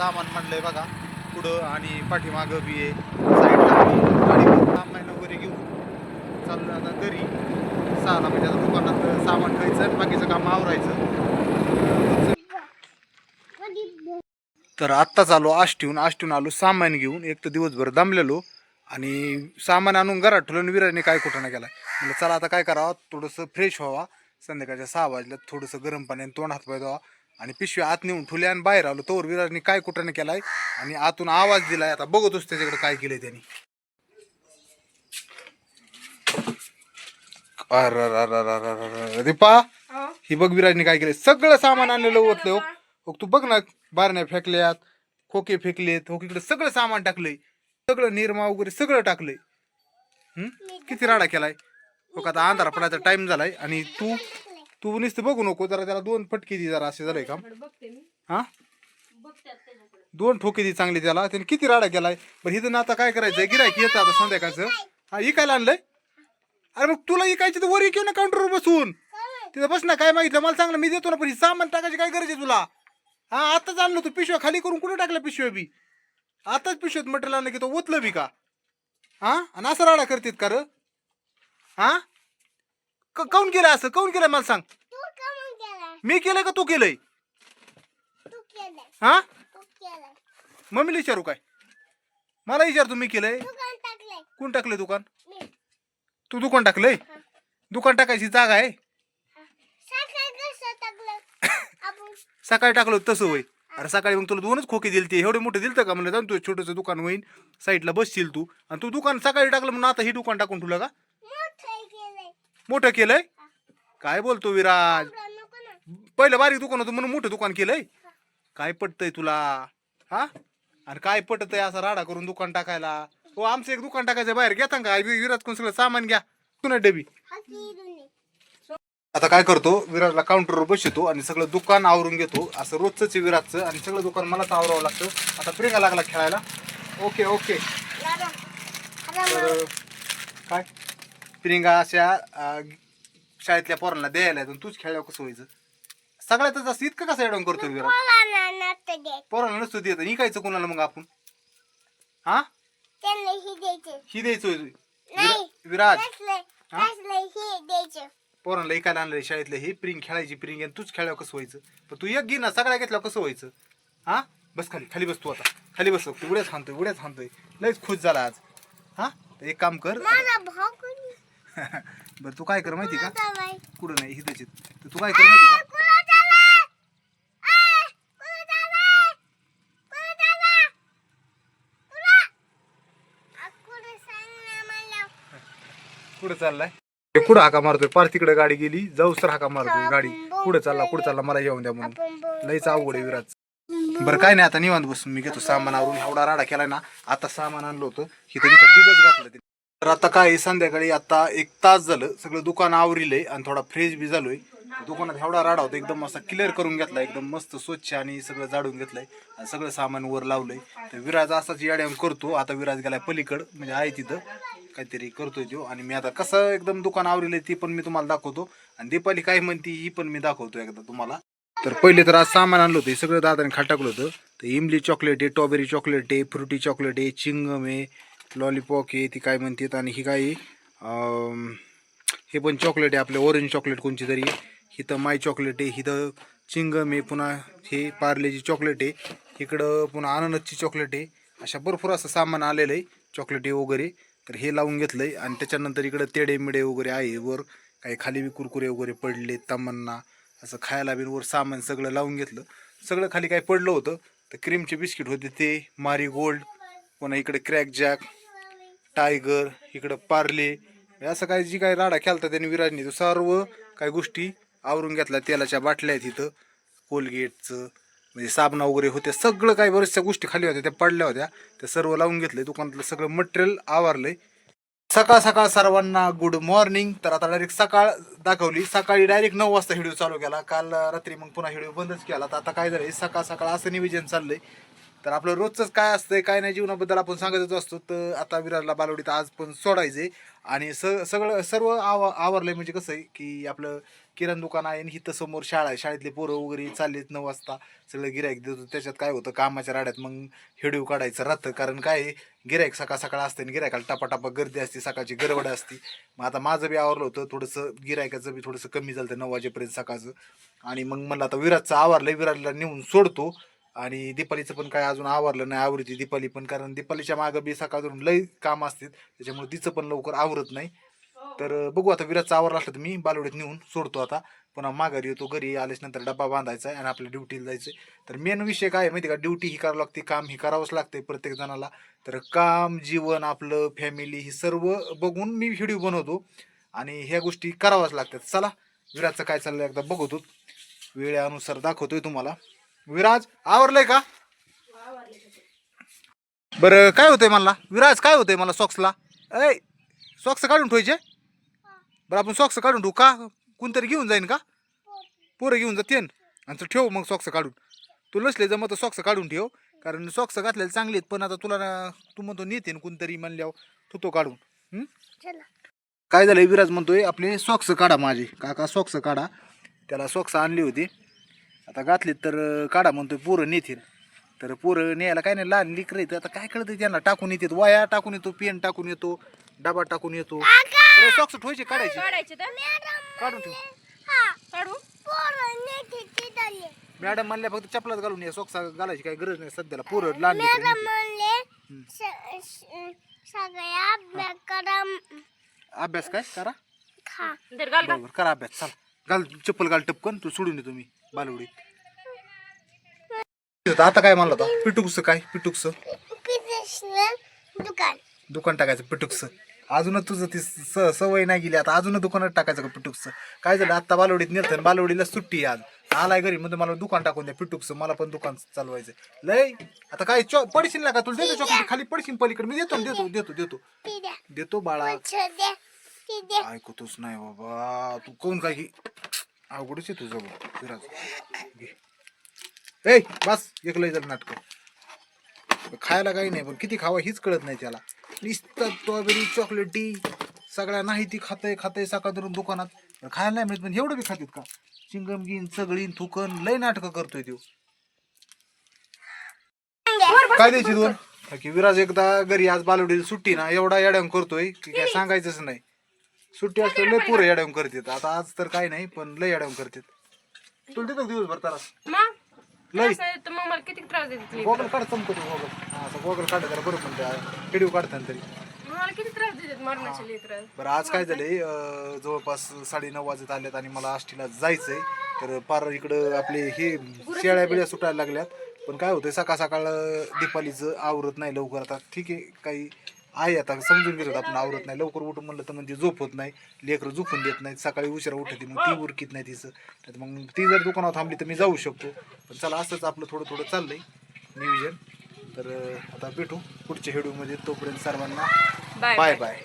सामान म्हणलंय बघा. पुढं आणि पाठीमागं बी आहे. साईडला गाडी सामान वगैरे घेऊन चाललो आता घरी. सहाला म्हणजे आता दुकानात सामान ठेवायचं आणि बाकीचं काम आवरायचं. तर आत्ताच आलो आष्टीहून. आष्टीहून आलो सामान घेऊन. एक तर दिवसभर दमलेलो आणि सामान आणून घरात ठेवलं आणि विराने काय कुठं नाही केला म्हणजे चला आता काय करावं? थोडंसं फ्रेश व्हावा. संध्याकाळच्या सहा वाजल्यात. थोडंसं गरम पाण्याने तोंड हात पाय धुवा. आणि पिशवी आत नेऊन ठुले आणि बाहेर आलो. तोवर विराजनी काय कुठं केलाय? आणि आतून आवाज दिलाय. आता बघतोच त्याच्याकडे काय केलंय त्यांनी. रिपा ही बघ विराजनी काय केलंय सगळं सामान आणलेलं होत हो तू बघ ना बारण्या फेकल्यात खोके फेकलेत होकीकडे सगळं सामान टाकलंय सगळं निरमा वगैरे सगळं टाकलंय हम्म किती राडा केलाय हो का आता अंधारा पडायचा टाइम झालाय आणि तू तू नुसतं बघू नको जरा त्याला दोन फटके दे जरा असे झालंय काम. हा? दोन ठोके दे चांगले त्याला. त्याने किती राडा केलाय? पण इथं ना आता काय करायचंय? गिरायक येतं आता संध्याकाळचं. हा इकायला आणलंय अरे मग तुला इकायचं तर वर इकव ना काउंटरवर बसून? तिथं बस ना काय मागितलं? मला चांगलं मी देतो ना पण हे सामान टाकायची काय गरज आहे तुला? हा आताच आणलं तू पिशव्या खाली करून कुठे टाकल्या पिशव्या बी? आताच पिशव्यात मटेरियल आणलं की तो ओतलं बी का? हा? आणि असं राडा करतेत का र? हा? क- काऊन केलं असं? काऊन केलंय मला सांग. तू मी केलंय का तू केलंय? तू हा? तू केलंय मम्मीला विचारू काय? मला विचार तुम्ही केलंय. टाकलंय. कोण टाकलंय दुकान? मी. तू दुकान टाकलंय? दुकान टाकायची जागा आहे? सकाळी कसं टाकलं? आपण सकाळी टाकलं होतं तसं होय. अरे सकाळी मग तुला दोनच खोके दिलते. एवढे मोठे दिलतं का? म्हणलं जाऊन तू छोटंसं दुकान होईन. साईडला बसशील तू. आणि तू दुकान सकाळी टाकलं म्हणून आता ही दुकान टाकून ठेवलं का? मोठं केलंय? काय बोलतो विराज? पहिलं बारीक दुकान होतं म्हणून मोठं दुकान केलंय? काय पटतंय तुला? हा? आणि काय पटतंय असा राडा करून दुकान टाकायला? हो आमचं एक दुकान टाकायचं बाहेर. घेता का? वि- विराज कोण सगळं सामान घ्या. पुन्हा डबी. आता काय करतो? विराजला काउंटरवर बसतो आणि सगळं दुकान आवरून घेतो. असं रोजच आहे विराजचं आणि सगळं दुकान मलाच आवरावं लागतं. आता प्रियंका लागला खेळायला. Okay okay. तर काय? प्रियंका अशा अं, शाळेतल्या पोरांना द्यायला येतो तूच खेळल्यावर कसं व्हायचं? सगळ्यातच असं इतकं कसं ॲडवून करतो नसतं पोरांना नसतो देत. इकायचं कोणाला मग आपण? हा? त्यांना ही द्यायचं. ही द्यायचो नाही. विराज. हा? ही द्यायचं. पोरांना इकायला आणलं शाळेतलं हे प्रिंग खेळायची प्रिंग आणि तूच खेळल्यावर कसं व्हायचं? पण तू एक घे ना सगळ्या घेतल्यावर कसं व्हायचं? हा? बस खाली खाली बस तू आता. खाली बस तू उड्याच हाणतोय उड्याच हाणतोय लयच खुश झाला आज. हा? तर एक काम कर. माझा भाऊ कोणी बरं तू काय कर माहिती का? कुठं नाही ही त्याची तर तू काय कर माहिती का? कुठं चाललाय? कुठं हे हाका मारतोय? पार तिकडे गाडी गेली जाऊ सर हाका मारतोय गाडी. कुठं चालला कुठं चालला? मला येऊन द्या म्हणून. लईच अवघड आहे विराज. बरं काय नाही आता निवांत बसून मी घेतो सामान आवरून. एवढा राडा केलाय ना आता सामान आणलं होतं. ही तरी दिवस घातलं ते. तर आता काय संध्याकाळी आता एक तास झालं सगळं दुकान आवरिलंय आणि थोडा फ्रेश बी झालोय. दुकानात एवढा राडा होता एकदम असा क्लिअर करून घेतला एकदम मस्त स्वच्छ आणि सगळं जाडून घेतलंय. आणि सगळं सामान वर लावलंय. तर विराज असाच याड्यावर करतो आता विराज गेलाय पलीकड म्हणजे आहे तिथं. काहीतरी करतोय तो. आणि मी आता कसं एकदम दुकान आवरिलंय ती पण मी तुम्हाला दाखवतो. आणि दीपाली काय म्हणते ही पण मी दाखवतो एकदा तुम्हाला. तर पहिले तर आज सामान आणलं होतं हे सगळं दादाने खाटकलं होतं. तर इमली चॉकलेट आहे टॉबेरी चॉकलेट आहे फ्रुटी चॉकलेट आहे चिंगम आहे लॉलीपॉप आहे ती काय म्हणतात आणि ही काय हे पण चॉकलेट आहे आपले ऑरेंज चॉकलेट कोणची तरी. आहे. हिथं माय चॉकलेट आहे हिथं चिंगम आहे पुन्हा हे पार्लेची चॉकलेट आहे. इकडं पुन्हा अननसची चॉकलेट आहे. अशा भरपूर असं सामान आलेलं आहे चॉकलेटी वगैरे. तर हे लावून घेतलं आहे आणि त्याच्यानंतर इकडं तेडे मिडे वगैरे आहे वर काही खाली बी कुरकुरे वगैरे पडले तमन्ना असं खायला बी वर सामान सगळं लावून घेतलं. सगळं खाली काय पडलं होतं तर क्रीमचे बिस्किट होते ते मारी गोल्ड पुन्हा इकडे क्रॅक जॅक टायगर इकडं पार्ले असं काय जी काय राडा खेळता त्याने विराजनी तो सर्व काही गोष्टी आवरून घेतल्या तेलाच्या बाटल्या आहेत इथं. कोलगेटचं म्हणजे साबणा वगैरे होत्या सगळं काही बऱ्याचशा गोष्टी खाली होत्या त्या पडल्या होत्या त्या सर्व लावून घेतलंय दुकानातलं सगळं मटेरियल आवारलंय. सकाळ सकाळ सर्वांना गुड मॉर्निंग तर आता डायरेक्ट सकाळ दाखवली. सकाळी डायरेक्ट नऊ वाजता व्हिडिओ चालू केला. काल रात्री मग पुन्हा व्हिडिओ बंदच केला. तर आता काय झालंय? सकाळ सकाळ असं निवेदन चाललंय. तर आपलं रोजचंच काय असतंय काय नाही जीवनाबद्दल आपण सांगतच असतो. तर आता विरारला बालवडीत आज पण सोडायचे आणि स सगळं सर्व आव आवरलंय म्हणजे कसं आहे की आपलं किराण दुकान आहे आणि हिथं समोर शाळा आहे. शाळेतले पोरं वगैरे चाललेत नऊ वाजता. सगळं गिरायक देतो त्याच्यात काय होतं कामाच्या राड्यात मग हेडिओ काढायचं राहतं. कारण काय गिरायक सकाळ सकाळ असते आणि गिरायकाला टपाटपा गर्दी असते सकाळची गडबड असते. मग आता माझं बी आवरलं होतं. थोडंसं गिरायकाचं बी थोडंसं कमी झालं नऊ वाजेपर्यंत सकाळचं. आणि मग म्हणलं आता विराजचं आवरलं विराजला नेऊन सोडतो. आणि दीपालीचं पण काय अजून आवरलं नाही आवडती दीपाली पण कारण दीपालीच्या मागं बी सकाळून लई काम असते त्याच्यामुळे तिचं पण लवकर आवरत नाही. तर बघू आता विराटचं आवर असलं तर मी बालवडीत नेऊन सोडतो आता. पुन्हा माघारी येतो घरी आल्याच्यानंतर नंतर बांधायचा आहे आणि आपल्या ड्युटीला जायचं तर मेन विषय काय माहिती आहे का? ड्युटी ही करावं लागते काम ही करावंच लागते प्रत्येक जणाला. तर काम जीवन आपलं फॅमिली ही सर्व बघून मी व्हिडिओ बनवतो आणि ह्या गोष्टी कराव्याच लागतात. चला विराजचं काय चाललं एकदा बघतो. वेळेनुसार दाखवतोय तुम्हाला. विराज आवरलंय का? बरं काय होतंय मला विराज काय होतंय मला सॉक्सला ऐ सॉक्स काढून ठेवायचे? बरं आपण सॉक्स काढून ठेवू. का? कोणतरी घेऊन जाईन का? पोरं घेऊन जाते आणि तू ठेव मग सॉक्स काढून. तू नसले जमत सॉक्स काढून ठेव. कारण सॉक्स घातलेले चांगले आहेत पण आता तुला तू म्हणतो नेते कोणतरी म्हणल्यावर तू तो काढून. काय झालं विराज म्हणतोय आपले सॉक्स काढा माझे. काका सॉक्स काढा. त्याला सॉक्स आणली होती. आता घातलीत तर काढा म्हणतोय पोरं नेतील. तर पोरं न्यायला काय नाही लहान लिकर येतं आता काय कळतं त्यांना? टाकून येतात. वाया टाकून येतो पेन टाकून येतो डबा टाकून येतो. सॉक्स ठेवायचे काढायचे. काढायचे तर? काढून ठेव. हा काढू? मॅडम म्हणल्या फक्त चपलाच घालून ये. सॉक्स घालायची काही गरज नाही सध्याला. पोरं लहान लेकरं सगळ्या अभ्यास काय? करा. खा. घाल बरोबर करा अभ्यास. चल घाल चप्पल घाल टपकन. तू सोडून ये तुम्ही. बालवडीत आता काय म्हणलं होता पिटुकस काय? पिटुकस? दुकान. दुकान टाकायचं पिटुकस. अजूनच तुझं ती स- सवय नाही गेली. आता अजूनच दुकानात टाकायचं का पिटुकस? काय झालं? आता बालवडीत नेलं बालवडीला सुट्टी आज. आलाय घरी म्हणजे मला दुकान टाकून द्या पिटुकस. मला पण दुकान चालवायचं लय आता काय चॉ पडशील ना का? तुला देतो चॉकलेट खाली पडशील पलीकडे. मी देतो ना, देतो देतो. देतो देतो बाळा. ऐकतोच नाही बाबा. तू कोण काय ही अवघडच आहे तुझं बघ, विराज घे. ए बस एकलं जर नाटक. खायला काही नाही पण किती खावा हीच कळत नाही त्याला. नुसतं स्ट्रॉबेरी चॉकलेटी सगळ्या नाही ती खातंय खातंय सकाळ धरून दुकानात. पण खायला नाही मिळत पण एवढं बी खातात का? चिंगम घेईन सगळीन थुकन लय नाटकं करतोय तो काय द्यायची दोन की विराज एकदा घरी आज बालवडीला सुट्टी ना एवढा येड्याम करतोय की काय सांगायचंच नाही. सुट्टी असते लय पुरं येड्याम करतात. आता आज तर काय नाही पण लय येड्याम करतात. तुला देतो का दिवसभर तारा मग? लय. असं आहे तर मग मला किती त्रास देते गोगल काढ चमकतो गोगल हा असं गोगल काढ जरा बरं पण त्या व्हिडिओ काढताना तरी. मला किती त्रास देतात मरणाचे लेकर? बरं आज काय झालंय? अं, जवळपास साडेनऊ वाजत आल्यात आणि मला आष्टीला जायचंय. तर पार इकडं आपले हे शेळ्या बिळ्या सुटायला लागल्यात. पण काय होतंय सकाळ सकाळ अं, दीपालीचं आवरत नाही लवकर. आता ठीक आहे काही आहे आता समजून घेतात आपण आवरत नाही. लवकर उठून म्हणलं तर म्हणजे झोप होत नाही. लेकरं झोपून देत नाहीत. सकाळी उशिरा उठते मग ती उरकीत नाही तिचं. तर मग ती जर दुकानावर थांबली तर मी जाऊ शकतो. पण चला असंच आपलं थोडं थोडं चाललंय नियोजन. तर आता भेटू पुढच्या व्हिडिओमध्ये तोपर्यंत सर्वांना बाय बाय